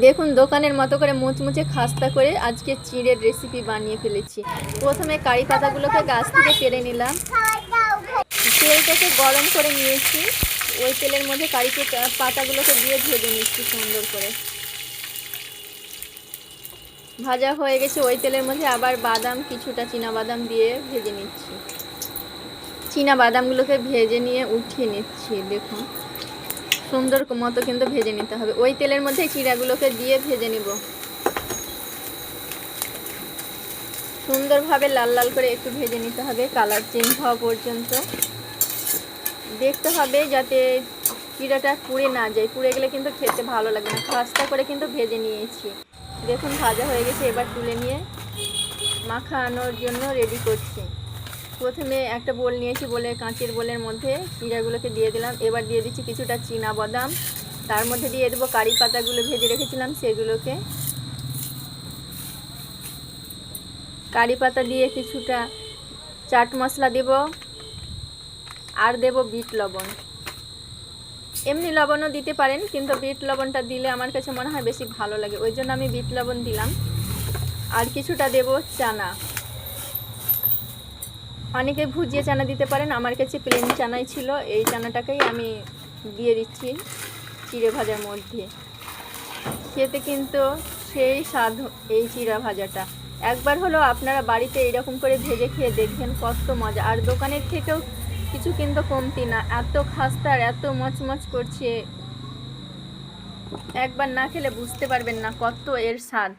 দেখুন, দোকানের মতো করে মুচমুচে খাস্তা করে আজকে চিঁড়ের রেসিপি বানিয়ে ফেলেছি। প্রথমে কারি পাতাগুলোকে গাছ থেকে পেরে নিলাম। তেলটাকে গরম করে নিয়েছি। ওই তেলের মধ্যে কারি পাতাগুলোকে দিয়ে ভেজে নিচ্ছি সুন্দর করে। ভাজা হয়ে গেছে, ওই তেলের মধ্যে আবার বাদাম, কিছুটা বাদাম দিয়ে ভেজে নিচ্ছি। চীনা বাদামগুলোকে ভেজে নিয়ে উঠিয়ে নিচ্ছি, দেখুন। সুন্দর মতো কিন্তু ভেজে নিতে হবে। ওই তেলের মধ্যে চিড়াগুলোকে দিয়ে ভেজে নিব। সুন্দরভাবে লাল লাল করে একটু ভেজে নিতে হবে। কালার চেঞ্জ হওয়া পর্যন্ত। দেখতে হবে যাতে চিড়াটা পুড়ে না যায়। পুড়ে গেলে কিন্তু খেতে ভালো লাগে না। খাস্তা করে কিন্তু ভেজে নিয়েছি। দেখুন, ভাজা হয়ে গেছে। এবার তুলে নিয়ে মাখানোর জন্য রেডি করছি। প্রথমে একটা বোল নিয়েছি বলে কাঁচের বোলের মধ্যে চিড়াগুলোকে দিয়ে দিলাম। এবার দিয়ে দিচ্ছি কিছুটা চীনা বাদাম। তার মধ্যে দিয়ে দেবো কারি পাতাগুলো ভেজে রেখেছিলাম সেগুলোকে। কারি পাতা দিয়ে কিছুটা চাট মশলা দেব। আর দেব বিট লবণ। এমনি লবণও দিতে পারেন, কিন্তু বিট লবণটা দিলে আমার কাছে মনে হয় বেশি ভালো লাগে। ওই জন্য আমি বিট লবণ দিলাম। আর কিছুটা দেব চানা। অনেকে ভুজিয়ে চানা দিতে পারেন। আমার কাছে প্লেন চানাই ছিল। এই চানাটাকেই আমি দিয়ে দিচ্ছি চিড়ে ভাজার মধ্যে। খেতে কিন্তু সেই স্বাদ এই চিড়া ভাজাটা। একবার হলো আপনারা বাড়িতে এইরকম করে ভেজে খেয়ে দেখবেন, কত মজা। আর দোকানের থেকেও কিছু কিন্তু কমতি না। এত খাস্তার এত মচমচ করছে। একবার না খেলে বুঝতে পারবেন না কত এর স্বাদ।